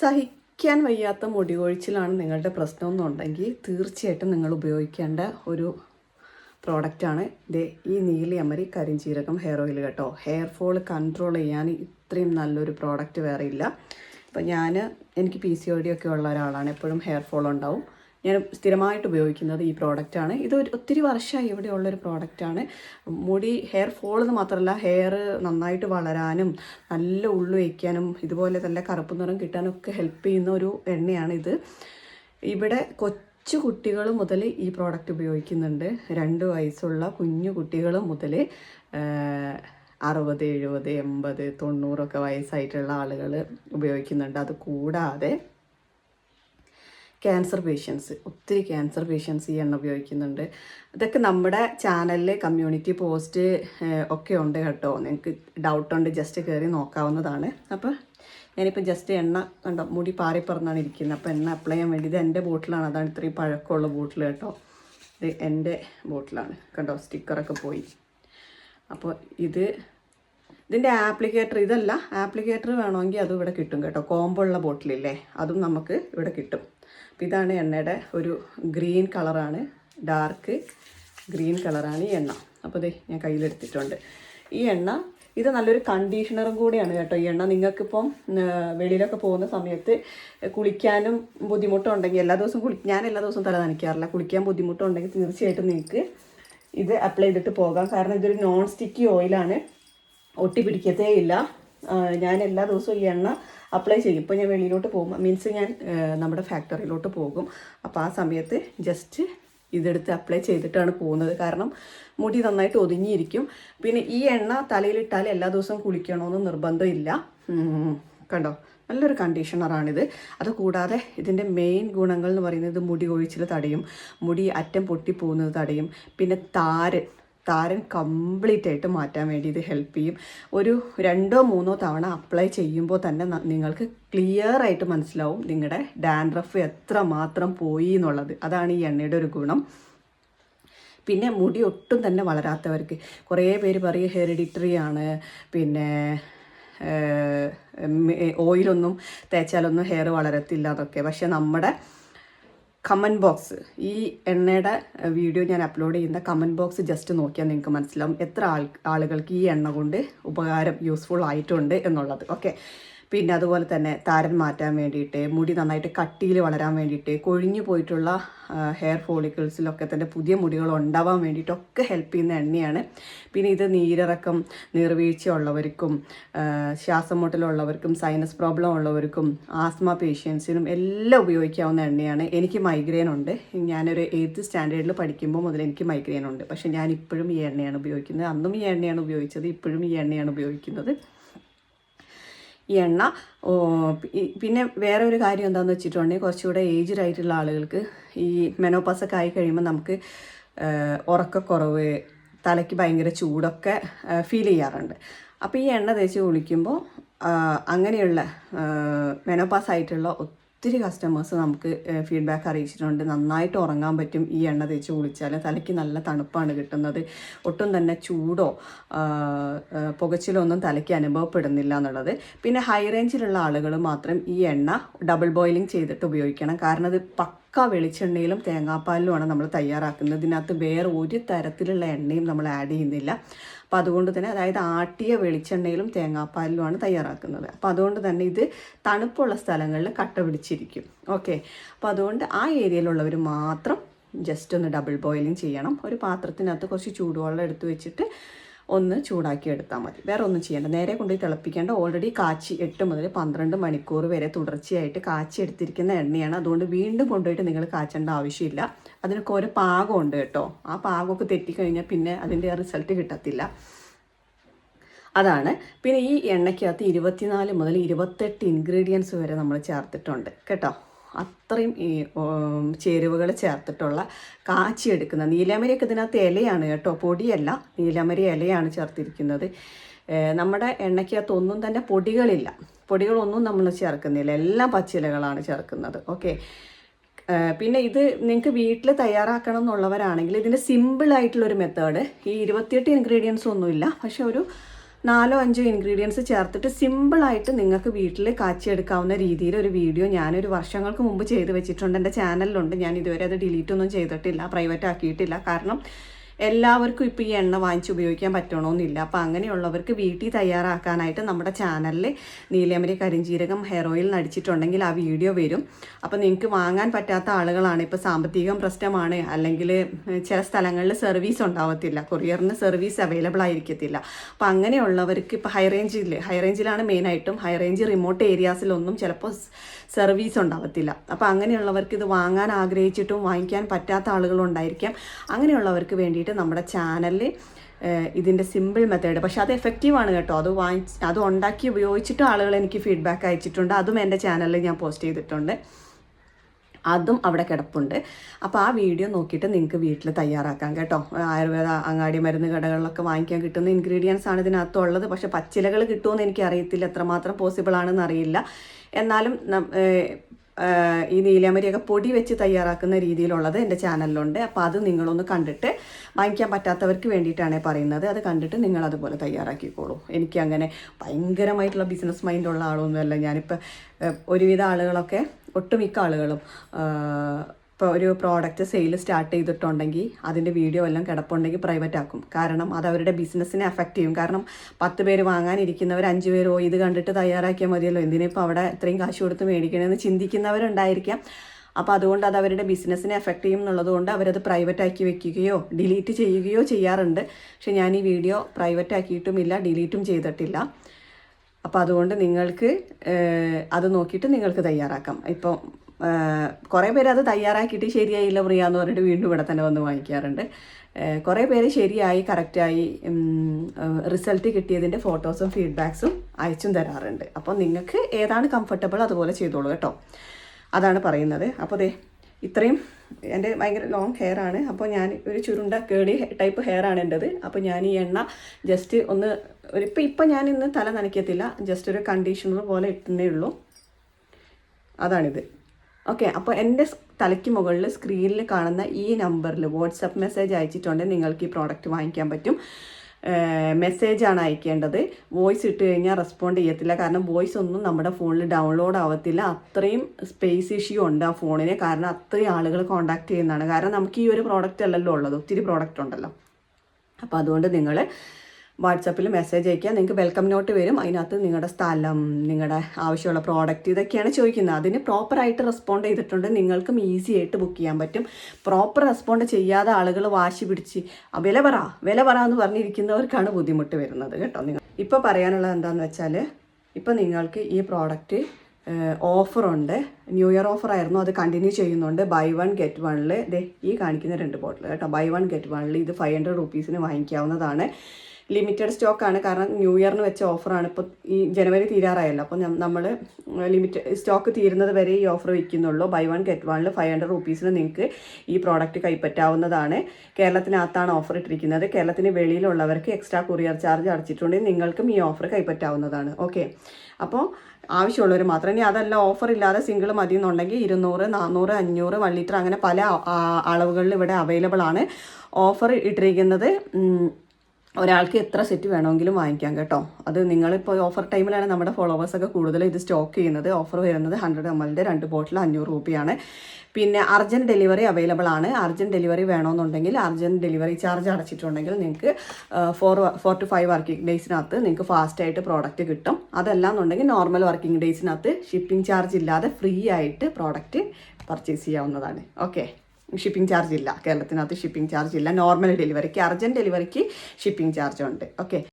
സഹിക്കാൻ വയ്യാത്ത മുടി കൊഴിച്ചിലാണ് നിങ്ങളുടെ പ്രശ്നം എന്നുണ്ടെങ്കിൽ തീർച്ചയായിട്ടും നിങ്ങൾ ഉപയോഗിക്കേണ്ട ഒരു പ്രോഡക്റ്റാണ്. ദേ ഈ നീലി അമരി കരിഞ്ചീരകം ഹെയർ ഓയിൽ കേട്ടോ. ഹെയർ ഫോൾ കൺട്രോൾ ചെയ്യാൻ ഇത്രയും നല്ലൊരു പ്രോഡക്റ്റ് വേറെ ഇല്ല. ഇപ്പം ഞാൻ എനിക്ക് പി സി ഒ ഡി ഒക്കെ ഉള്ള ഒരാളാണ്. എപ്പോഴും ഹെയർ ഫോൾ ഉണ്ടാവും. ഞാൻ സ്ഥിരമായിട്ട് ഉപയോഗിക്കുന്നത് ഈ പ്രോഡക്റ്റാണ് ഇത് ഒത്തിരി വർഷമായി ഇവിടെയുള്ളൊരു പ്രോഡക്റ്റാണ് മുടി ഹെയർ ഫോൾ എന്ന് മാത്രമല്ല ഹെയർ നന്നായിട്ട് വളരാനും നല്ല ഉള്ളു വയ്ക്കാനും ഇതുപോലെ നല്ല കറുപ്പ് നിറം കിട്ടാനും ഒക്കെ ഹെൽപ്പ് ചെയ്യുന്ന ഒരു എണ്ണയാണ് ഇത്. ഇവിടെ കൊച്ചു കുട്ടികൾ മുതൽ ഈ പ്രോഡക്റ്റ് ഉപയോഗിക്കുന്നുണ്ട്. രണ്ട് വയസ്സുള്ള കുഞ്ഞു കുട്ടികൾ മുതൽ അറുപത് എഴുപത് എൺപത് തൊണ്ണൂറൊക്കെ വയസ്സായിട്ടുള്ള ആളുകൾ ഉപയോഗിക്കുന്നുണ്ട്. അത് കൂടാതെ ക്യാൻസർ പേഷ്യൻസ് ഒത്തിരി ക്യാൻസർ പേഷ്യൻസ് ഈ എണ്ണ ഉപയോഗിക്കുന്നുണ്ട്. ഇതൊക്കെ നമ്മുടെ ചാനലിലെ കമ്മ്യൂണിറ്റി പോസ്റ്റ് ഒക്കെ ഉണ്ട് കേട്ടോ. നിങ്ങൾക്ക് ഡൗട്ട് ഉണ്ട് ജസ്റ്റ് കയറി നോക്കാവുന്നതാണ്. അപ്പോൾ ഞാനിപ്പോൾ ജസ്റ്റ് എണ്ണ കണ്ടോ മുടി പാറിപ്പറന്നാണ് ഇരിക്കുന്നത്. അപ്പോൾ എണ്ണ അപ്ലൈ ചെയ്യാൻ വേണ്ടി ഇത് എന്റെ ബോട്ടിലാണ്. അതാണ് ഇത്രയും പഴക്കമുള്ള ബോട്ടിൽ കേട്ടോ. ഇത് എന്റെ ബോട്ടിലാണ്. കണ്ടോ സ്റ്റിക്കറൊക്കെ പോയി. അപ്പോൾ ഇത് ഇതിന്റെ ആപ്ലിക്കേറ്റർ ഇതല്ല ആപ്ലിക്കേറ്റർ വേണമെങ്കിൽ അതും ഇവിടെ കിട്ടും കേട്ടോ. കോമ്പുള്ള ബോട്ടിലില്ലേ അതും നമുക്ക് ഇവിടെ കിട്ടും. ഇതാണ് എണ്ണയുടെ ഒരു ഗ്രീൻ കളറാണ് ഡാർക്ക് ഗ്രീൻ കളറാണ് ഈ എണ്ണ. അപ്പോൾ ദേ ഞാൻ കയ്യിലെടുത്തിട്ടുണ്ട്. ഈ എണ്ണ ഇത് നല്ലൊരു കണ്ടീഷണറും കൂടിയാണ് കേട്ടോ. ഈ എണ്ണ നിങ്ങൾക്കിപ്പം വെളിയിലൊക്കെ പോകുന്ന സമയത്ത് കുളിക്കാനും ബുദ്ധിമുട്ടുണ്ടെങ്കിൽ എല്ലാ ദിവസവും കുളി ഞാൻ എല്ലാ ദിവസവും തല നനയ്ക്കാറില്ല. കുളിക്കാൻ ബുദ്ധിമുട്ടുണ്ടെങ്കിൽ തീർച്ചയായിട്ടും നിങ്ങൾക്ക് ഇത് അപ്ലൈ ചെയ്തിട്ട് പോകാം. കാരണം ഇതൊരു നോൺ സ്റ്റിക്കി ഓയിലാണ് ഒട്ടി പിടിക്കത്തേ ഇല്ല ഞാൻ എല്ലാ ദിവസവും ഈ എണ്ണ അപ്ലൈ ചെയ്യും. ഇപ്പോൾ ഞാൻ വെളിയിലോട്ട് പോകും മീൻസ് ഞാൻ നമ്മുടെ ഫാക്ടറിയിലോട്ട് പോകും. അപ്പോൾ ആ സമയത്ത് ജസ്റ്റ് ഇതെടുത്ത് അപ്ലൈ ചെയ്തിട്ടാണ് പോകുന്നത്. കാരണം മുടി നന്നായിട്ട് ഒതുങ്ങിയിരിക്കും. പിന്നെ ഈ എണ്ണ തലയിലിട്ടാൽ എല്ലാ ദിവസവും കുളിക്കണമെന്ന് നിർബന്ധമില്ല. കണ്ടോ? നല്ലൊരു കണ്ടീഷണറാണിത് അത് കൂടാതെ ഇതിന്റെ മെയിൻ ഗുണങ്ങൾ എന്ന് പറയുന്നത് മുടി കൊഴിച്ചിൽ തടയും മുടി അറ്റം പൊട്ടിപ്പോകുന്നത് തടയും പിന്നെ താരൻ. താരൻ കംപ്ലീറ്റ് ആയിട്ട് മാറ്റാൻ വേണ്ടി ഇത് ഹെൽപ്പ് ചെയ്യും. ഒരു രണ്ടോ മൂന്നോ തവണ അപ്ലൈ ചെയ്യുമ്പോൾ തന്നെ നിങ്ങൾക്ക് ക്ലിയർ ആയിട്ട് മനസ്സിലാവും നിങ്ങളുടെ ഡാൻഡ്രഫ് എത്ര മാത്രം പോയി എന്നുള്ളത്. അതാണ് ഈ എണ്ണയുടെ ഒരു ഗുണം. പിന്നെ മുടി ഒട്ടും തന്നെ വളരാത്തവർക്ക്. കുറേ പേര് പറയും ഹെറിഡിറ്ററി ആണ്. പിന്നെ ഓയിലൊന്നും തേച്ചാലൊന്നും ഹെയർ വളരത്തില്ല എന്നൊക്കെ. പക്ഷെ നമ്മുടെ കമന്റ് ബോക്സ് ഈ എണ്ണയുടെ വീഡിയോ ഞാൻ അപ്ലോഡ് ചെയ്യുന്ന കമന്റ് ബോക്സ് ജസ്റ്റ് നോക്കിയാൽ നിങ്ങൾക്ക് മനസ്സിലാവും എത്ര ആൾ ആളുകൾക്ക് ഈ എണ്ണ കൊണ്ട് ഉപകാരം യൂസ്ഫുൾ ആയിട്ടുണ്ട് എന്നുള്ളത്. ഓക്കെ പിന്നെ അതുപോലെ തന്നെ താരൻ മാറ്റാൻ വേണ്ടിയിട്ട് മുടി നന്നായിട്ട് കട്ടിയിൽ വളരാൻ വേണ്ടിയിട്ട് കൊഴിഞ്ഞു പോയിട്ടുള്ള ഹെയർ ഫോളിക്കിൾസിലൊക്കെ തന്നെ പുതിയ മുടികൾ ഉണ്ടാവാൻ വേണ്ടിയിട്ടൊക്കെ ഹെൽപ്പ് ചെയ്യുന്ന എണ്ണയാണ്. പിന്നെ ഇത് നീരിറക്കം നീർവീഴ്ച ഉള്ളവർക്കും ശ്വാസം മുട്ടലുള്ളവർക്കും സൈനസ് പ്രോബ്ലം ഉള്ളവർക്കും ആസ്മ പേഷ്യൻസിനും എല്ലാം ഉപയോഗിക്കാവുന്ന എണ്ണയാണ്. എനിക്ക് മൈഗ്രെയിൻ ഉണ്ട്. ഞാനൊരു എയ്ത്ത് സ്റ്റാൻഡേർഡിൽ പഠിക്കുമ്പോൾ മുതൽ എനിക്ക് മൈഗ്രെയിൻ ഉണ്ട്. പക്ഷേ ഞാൻ ഇപ്പോഴും ഈ എണ്ണയാണ് ഉപയോഗിക്കുന്നത്. അന്നും ഈ എണ്ണയാണ് ഉപയോഗിച്ചത് ഇപ്പോഴും ഈ എണ്ണയാണ് ഉപയോഗിക്കുന്നത്. ഈ എണ്ണ പിന്നെ വേറെ ഒരു കാര്യം എന്താണെന്ന് വെച്ചിട്ടുണ്ടെങ്കിൽ കുറച്ചുകൂടെ ഏജ്ഡ് ആയിട്ടുള്ള ആളുകൾക്ക് ഈ മെനോപ്പാസൊക്കെ ആയി കഴിയുമ്പോൾ നമുക്ക് ഉറക്കക്കുറവ് തലയ്ക്ക് ഭയങ്കര ചൂടൊക്കെ ഫീൽ ചെയ്യാറുണ്ട്. അപ്പോൾ ഈ എണ്ണ തേച്ച് കുളിക്കുമ്പോൾ അങ്ങനെയുള്ള മെനോപ്പാസ് ആയിട്ടുള്ള ഒത്തിരി കസ്റ്റമേഴ്സ് നമുക്ക് ഫീഡ്ബാക്ക് അറിയിച്ചിട്ടുണ്ട്. നന്നായിട്ട് ഉറങ്ങാൻ പറ്റും ഈ എണ്ണ തേച്ച് കുളിച്ചാൽ തലയ്ക്ക് നല്ല തണുപ്പാണ് കിട്ടുന്നത്. ഒട്ടും തന്നെ ചൂടോ പുകച്ചിലോ ഒന്നും തലയ്ക്ക് അനുഭവപ്പെടുന്നില്ല എന്നുള്ളത്. പിന്നെ ഹൈ റേഞ്ചിലുള്ള ആളുകൾ മാത്രം ഈ എണ്ണ ഡബിൾ ബോയിലിംഗ് ചെയ്തിട്ട് ഉപയോഗിക്കണം. കാരണം ഇത് പക്ക വെളിച്ചെണ്ണയിലും തേങ്ങാപ്പാലിലുമാണ് നമ്മൾ തയ്യാറാക്കുന്നത്. ഇതിനകത്ത് വേറെ ഒരു തരത്തിലുള്ള എണ്ണയും നമ്മൾ ആഡ് ചെയ്യുന്നില്ല. അപ്പോൾ അതുകൊണ്ട് തന്നെ അതായത് ആട്ടിയ വെളിച്ചെണ്ണയിലും തേങ്ങാപ്പാലിലുമാണ് തയ്യാറാക്കുന്നത്. അപ്പോൾ അതുകൊണ്ട് തന്നെ ഇത് തണുപ്പുള്ള സ്ഥലങ്ങളിൽ കട്ട പിടിച്ചിരിക്കും. ഓക്കെ. അപ്പോൾ അതുകൊണ്ട് ആ ഏരിയയിലുള്ളവർ മാത്രം ജസ്റ്റ് ഒന്ന് ഡബിൾ ബോയിലിംഗ് ചെയ്യണം. ഒരു പാത്രത്തിനകത്ത് കുറച്ച് ചൂടുവെള്ളം എടുത്തു വെച്ചിട്ട് ഒന്ന് ചൂടാക്കി എടുത്താൽ മതി. വേറെ ഒന്നും ചെയ്യേണ്ട. നേരെ കൊണ്ടുപോയി തിളപ്പിക്കേണ്ട. ഓൾറെഡി കാച്ചി എട്ട് മുതൽ പന്ത്രണ്ട് മണിക്കൂർ വരെ തുടർച്ചയായിട്ട് കാച്ചി എടുത്തിരിക്കുന്ന എണ്ണയാണ്. അതുകൊണ്ട് വീണ്ടും കൊണ്ടുപോയിട്ട് നിങ്ങൾ കാച്ചേണ്ട ആവശ്യമില്ല. അതിനൊക്കെ ഒരു പാകമുണ്ട് കേട്ടോ. ആ പാകമൊക്കെ തെറ്റിക്കഴിഞ്ഞാൽ പിന്നെ അതിന്റെ റിസൾട്ട് കിട്ടത്തില്ല. അതാണ്. പിന്നെ ഈ എണ്ണയ്ക്കകത്ത് ഇരുപത്തിനാല് മുതൽ ഇരുപത്തെട്ട് ഇൻഗ്രീഡിയൻസ് വരെ നമ്മൾ ചേർത്തിട്ടുണ്ട്. കേട്ടോ? അത്രയും ഈ ചേരുവകൾ ചേർത്തിട്ടുള്ള കാച്ചിയെടുക്കുന്ന നീലമരിയൊക്കെ ഇതിനകത്ത് ഇലയാണ് കേട്ടോ പൊടിയല്ല നീലമരി ഇലയാണ് ചേർത്തിരിക്കുന്നത്. നമ്മുടെ എണ്ണയ്ക്കകത്ത് ഒന്നും തന്നെ പൊടികളില്ല. പൊടികളൊന്നും നമ്മൾ ചേർക്കുന്നില്ല. എല്ലാം പച്ചിലകളാണ് ചേർക്കുന്നത്. ഓക്കെ. പിന്നെ ഇത് നിങ്ങൾക്ക് വീട്ടിൽ തയ്യാറാക്കണം എന്നുള്ളവരാണെങ്കിൽ ഇതിന്റെ സിമ്പിളായിട്ടുള്ളൊരു മെത്തേഡ്. ഈ ഇരുപത്തിയെട്ട് ഇൻഗ്രീഡിയൻസ് ഒന്നുമില്ല. പക്ഷെ ഒരു നാലോ അഞ്ചോ ഇൻഗ്രീഡിയൻസ് ചേർത്തിട്ട് സിമ്പിളായിട്ട് നിങ്ങൾക്ക് വീട്ടിൽ കാച്ചിയെടുക്കാവുന്ന രീതിയിൽ ഒരു വീഡിയോ ഞാനൊരു വർഷങ്ങൾക്ക് മുമ്പ് ചെയ്ത് വെച്ചിട്ടുണ്ട്. എന്റെ ചാനലിലുണ്ട് ഞാൻ ഇതുവരെ അത് ഡിലീറ്റ് ഒന്നും ചെയ്തിട്ടില്ല പ്രൈവറ്റ് ആക്കിയിട്ടില്ല. കാരണം എല്ലാവർക്കും ഇപ്പോൾ ഈ എണ്ണ വാങ്ങിച്ച് ഉപയോഗിക്കാൻ പറ്റണമെന്നില്ല അപ്പോൾ അങ്ങനെയുള്ളവർക്ക് വീട്ടിൽ തയ്യാറാക്കാനായിട്ട് നമ്മുടെ ചാനലിൽ നീലയമരി കരിഞ്ചീരകം ഹെയർ ഓയിൽ നടിച്ചിട്ടുണ്ടെങ്കിൽ ആ വീഡിയോ വരും. അപ്പോൾ നിങ്ങൾക്ക് വാങ്ങാൻ പറ്റാത്ത ആളുകളാണ്. ഇപ്പോൾ സാമ്പത്തികം പ്രശ്നമാണ്. അല്ലെങ്കിൽ ചില സ്ഥലങ്ങളിൽ സർവീസ് ഉണ്ടാവത്തില്ല. കൊറിയറിന് സർവീസ് അവൈലബിൾ ആയിരിക്കത്തില്ല. അപ്പോൾ അങ്ങനെയുള്ളവർക്ക് ഇപ്പോൾ ഹൈ റേഞ്ചിൽ ഹൈ റേഞ്ചിലാണ് മെയിനായിട്ടും ഹൈ റേഞ്ച് റിമോട്ട് ഏരിയാസിലൊന്നും ചിലപ്പോൾ സർവീസ് ഉണ്ടാവത്തില്ല. അപ്പോൾ അങ്ങനെയുള്ളവർക്ക് ഇത് വാങ്ങാൻ ആഗ്രഹിച്ചിട്ടും വാങ്ങിക്കാൻ പറ്റാത്ത ആളുകളുണ്ടായിരിക്കാം അങ്ങനെയുള്ളവർക്ക് വേണ്ടിയിട്ട് നമ്മുടെ ചാനലിൽ ഇതിന്റെ സിമ്പിൾ മെത്തേഡ് പക്ഷെ അത് എഫക്റ്റീവാണ് കേട്ടോ. അത് വാങ്ങിച്ച് അത് ഉണ്ടാക്കി ഉപയോഗിച്ചിട്ടും ആളുകൾ എനിക്ക് ഫീഡ്ബാക്ക് അയച്ചിട്ടുണ്ട്. അതും എന്റെ ചാനലിൽ ഞാൻ പോസ്റ്റ് ചെയ്തിട്ടുണ്ട്. അതും അവിടെ കിടപ്പുണ്ട്. അപ്പോൾ ആ വീഡിയോ നോക്കിയിട്ട് നിങ്ങൾക്ക് വീട്ടിൽ തയ്യാറാക്കാം കേട്ടോ. ആയുർവേദ അങ്ങാടി മരുന്ന് കടകളിലൊക്കെ വാങ്ങിക്കാൻ കിട്ടുന്ന ഇൻഗ്രീഡിയൻസ് ആണ് ഇതിനകത്തുള്ളത്. പക്ഷേ പച്ചിലകൾ കിട്ടുമെന്ന് എനിക്ക് അറിയത്തില്ല എത്രമാത്രം പോസിബിൾ ആണെന്ന് അറിയില്ല. എന്നാലും ഈ നീലമരിയൊക്കെ പൊടി വെച്ച് തയ്യാറാക്കുന്ന രീതിയിലുള്ളത് എന്റെ ചാനലിലുണ്ട്. അപ്പോൾ അത് നിങ്ങളൊന്ന് കണ്ടിട്ട് വാങ്ങിക്കാൻ പറ്റാത്തവർക്ക് വേണ്ടിയിട്ടാണ് പറയുന്നത്. അത് കണ്ടിട്ട് നിങ്ങൾ അതുപോലെ തയ്യാറാക്കിക്കോളൂ. എനിക്ക് അങ്ങനെ ഭയങ്കരമായിട്ടുള്ള ബിസിനസ് മൈൻഡുള്ള ആളൊന്നുമല്ല. ഞാനിപ്പോൾ ഒരുവിധ ആളുകളൊക്കെ ഒട്ടുമിക്ക ആളുകളും ഇപ്പോൾ ഒരു പ്രോഡക്റ്റ് സെയിൽ സ്റ്റാർട്ട് ചെയ്തിട്ടുണ്ടെങ്കിൽ അതിന്റെ വീഡിയോ എല്ലാം കിടപ്പുണ്ടെങ്കിൽ പ്രൈവറ്റ് ആക്കും. കാരണം അത് അവരുടെ ബിസിനസ്സിനെ അഫക്റ്റ് ചെയ്യും. കാരണം പത്ത് പേര് വാങ്ങാനിരിക്കുന്നവർ അഞ്ച് പേരോ ഇത് കണ്ടിട്ട് തയ്യാറാക്കിയാൽ മതിയല്ലോ. എന്തിനിപ്പോൾ അവിടെ ഇത്രയും കാശ് കൊടുത്ത് മേടിക്കണമെന്ന് ചിന്തിക്കുന്നവരുണ്ടായിരിക്കാം. അപ്പോൾ അതുകൊണ്ട് അത് അവരുടെ ബിസിനസ്സിനെ എഫക്റ്റ് ചെയ്യും എന്നുള്ളതുകൊണ്ട് അവരത് പ്രൈവറ്റ് ആക്കി വെക്കുകയോ ഡിലീറ്റ് ചെയ്യുകയോ ചെയ്യാറുണ്ട്. പക്ഷെ ഞാൻ ഈ വീഡിയോ പ്രൈവറ്റ് ആക്കിയിട്ടുമില്ല ഡിലീറ്റും ചെയ്തിട്ടില്ല. അപ്പോൾ അതുകൊണ്ട് നിങ്ങൾക്ക് അത് നോക്കിയിട്ട് നിങ്ങൾക്ക് തയ്യാറാക്കാം. ഇപ്പോൾ കുറേ പേര് അത് തയ്യാറാക്കിയിട്ട് ശരിയായില്ല പ്രിയ എന്ന് പറഞ്ഞിട്ട് വീണ്ടും ഇവിടെ തന്നെ വന്ന് വാങ്ങിക്കാറുണ്ട്. കുറേ പേര് ശരിയായി കറക്റ്റായി റിസൾട്ട് കിട്ടിയതിന്റെ ഫോട്ടോസും ഫീഡ്ബാക്സും അയച്ചും തരാറുണ്ട്. അപ്പോൾ നിങ്ങൾക്ക് ഏതാണ് കംഫർട്ടബിൾ അതുപോലെ ചെയ്തോളൂ കേട്ടോ. അതാണ് പറയുന്നത്. അപ്പോൾ അതെ ഇത്രയും എന്റെ ഭയങ്കര ലോങ് ഹെയർ ആണ്. അപ്പോൾ ഞാൻ ഒരു ചുരുണ്ട കേളി ടൈപ്പ് ഹെയർ ആണ് എന്റെത്. അപ്പോൾ ഞാൻ ഈ എണ്ണ ജസ്റ്റ് ഒന്ന് ഒരു ഇപ്പം ഇപ്പം ഞാൻ ഇന്ന് തല നനയ്ക്കത്തില്ല. ജസ്റ്റ് ഒരു കണ്ടീഷണർ പോലെ ഇട്ടുന്നേ ഉള്ളൂ. അതാണിത്. ഓക്കെ അപ്പോൾ എന്റെ തലയ്ക്ക് മുകളിൽ സ്ക്രീനിൽ കാണുന്ന ഈ നമ്പറിൽ വാട്സപ്പ് മെസ്സേജ് അയച്ചിട്ടുണ്ടെങ്കിൽ നിങ്ങൾക്ക് ഈ പ്രോഡക്റ്റ് വാങ്ങിക്കാൻ പറ്റും. മെസ്സേജാണ് അയക്കേണ്ടത്. വോയിസ് ഇട്ട് കഴിഞ്ഞാൽ റെസ്പോണ്ട് ചെയ്യത്തില്ല. കാരണം വോയിസ് ഒന്നും നമ്മുടെ ഫോണിൽ ഡൗൺലോഡ് ആവത്തില്ല. അത്രയും സ്പേസ് ഇഷ്യൂ ഉണ്ട് ആ ഫോണിന് കാരണം അത്രയും ആളുകൾ കോൺടാക്ട് ചെയ്യുന്നതാണ്. കാരണം നമുക്ക് ഈ ഒരു പ്രോഡക്റ്റ് അല്ലല്ലോ ഉള്ളത്. ഒത്തിരി പ്രോഡക്റ്റ് ഉണ്ടല്ലോ. അപ്പോൾ അതുകൊണ്ട് നിങ്ങൾ വാട്സപ്പിൽ മെസ്സേജ് അയക്കുക നിങ്ങൾക്ക് വെൽക്കം നോട്ട് വരും. അതിനകത്ത് നിങ്ങളുടെ സ്ഥലം നിങ്ങളുടെ ആവശ്യമുള്ള പ്രോഡക്റ്റ് ഇതൊക്കെയാണ് ചോദിക്കുന്നത്. അതിന് പ്രോപ്പറായിട്ട് റെസ്പോണ്ട് ചെയ്തിട്ടുണ്ട്. നിങ്ങൾക്കും ഈസി ആയിട്ട് ബുക്ക് ചെയ്യാൻ പറ്റും. പ്രോപ്പർ റെസ്പോണ്ട് ചെയ്യാതെ ആളുകൾ വാശി പിടിച്ച് "ആ, വില പറ വില പറ എന്ന് പറഞ്ഞിരിക്കുന്നവർക്കാണ് ബുദ്ധിമുട്ട് വരുന്നത് കേട്ടോ. നിങ്ങൾ ഇപ്പോൾ പറയാനുള്ളത് എന്താണെന്ന് വെച്ചാൽ ഇപ്പോൾ നിങ്ങൾക്ക് ഈ പ്രോഡക്റ്റ് ഓഫറുണ്ട് ന്യൂ ഇയർ ഓഫർ ആയിരുന്നു. അത് കണ്ടിന്യൂ ചെയ്യുന്നുണ്ട്. ബൈ വൺ ഗെറ്റ് വണ്ണിൽ ദേ ഈ കാണിക്കുന്ന രണ്ട് ബോട്ടിൽ കേട്ടോ. ബൈ വൺ ഗെറ്റ് വണ്ണിൽ ഇത് ഫൈവ് ഹൺഡ്രഡ് റുപ്പീസിന് വാങ്ങിക്കാവുന്നതാണ്. ലിമിറ്റഡ് സ്റ്റോക്കാണ് കാരണം ന്യൂ ഇയറിന് വെച്ച ഓഫറാണ് ഇപ്പോൾ ഈ ജനുവരി തീരാറായല്ലോ. അപ്പോൾ നമ്മൾ ലിമിറ്റ് സ്റ്റോക്ക് തീരുന്നത് വരെ ഈ ഓഫർ വയ്ക്കുന്നുള്ളൂ ബൈ വൺ ഗെറ്റ് വണ്ണിൽ ഫൈവ് ഹൺഡ്രഡ് റുപ്പീസിന് നിങ്ങൾക്ക് ഈ പ്രോഡക്റ്റ് കൈപ്പറ്റാവുന്നതാണ്. കേരളത്തിനകത്താണ് ഓഫർ ഇട്ടിരിക്കുന്നത്. കേരളത്തിന് വെളിയിലുള്ളവർക്ക് എക്സ്ട്രാ കൊറിയർ ചാർജ് അടച്ചിട്ടുണ്ടെങ്കിൽ നിങ്ങൾക്കും ഈ ഓഫർ കൈപ്പറ്റാവുന്നതാണ്. ഓക്കെ അപ്പോൾ ആവശ്യമുള്ളവർ മാത്രം. ഇനി അതല്ല ഓഫർ ഇല്ലാതെ സിംഗിൾ മതി എന്നുണ്ടെങ്കിൽ ഇരുന്നൂറ് നാനൂറ് അഞ്ഞൂറ് വൺ ലിറ്റർ അങ്ങനെ പല അളവുകളിൽ ഇവിടെ അവൈലബിൾ ആണ്. ഓഫർ ഇട്ടിരിക്കുന്നത് ഒരാൾക്ക് എത്ര സെറ്റ് വേണമെങ്കിലും വാങ്ങിക്കാം കേട്ടോ. അത് നിങ്ങളിപ്പോൾ ഓഫർ ടൈമിലാണ് നമ്മുടെ ഫോളോവേഴ്സൊക്കെ കൂടുതൽ ഇത് സ്റ്റോക്ക് ചെയ്യുന്നത്. ഓഫർ വരുന്നത് ഹൺഡ്രഡ് എം എല്ലിന്റെ രണ്ട് ബോട്ടിൽ അഞ്ഞൂറ് രൂപയാണ്. പിന്നെ അർജന്റ് ഡെലിവറി അവൈലബിൾ ആണ്. അർജന്റ് ഡെലിവറി വേണമെന്നുണ്ടെങ്കിൽ അർജന്റ് ഡെലിവറി ചാർജ് അടച്ചിട്ടുണ്ടെങ്കിൽ നിങ്ങൾക്ക് four four two five working ഡേയ്സിനകത്ത് നിങ്ങൾക്ക് ഫാസ്റ്റായിട്ട് പ്രോഡക്റ്റ് കിട്ടും. അതല്ല എന്നുണ്ടെങ്കിൽ നോർമൽ വർക്കിംഗ് ഡേയ്സിനകത്ത് ഷിപ്പിംഗ് ചാർജ് ഇല്ലാതെ ഫ്രീ ആയിട്ട് പ്രോഡക്റ്റ് പർച്ചേസ് ചെയ്യാവുന്നതാണ്. ഓക്കെ ഷിപ്പിംഗ് ചാർജ് ഇല്ല. കേരളത്തിനകത്ത് ഷിപ്പിംഗ് ചാർജ് ഇല്ല. നോർമൽ ഡെലിവറിക്ക് അർജന്റ് ഡെലിവറിക്ക് ഷിപ്പിംഗ് ചാർജ് ഉണ്ട്. ഓക്കെ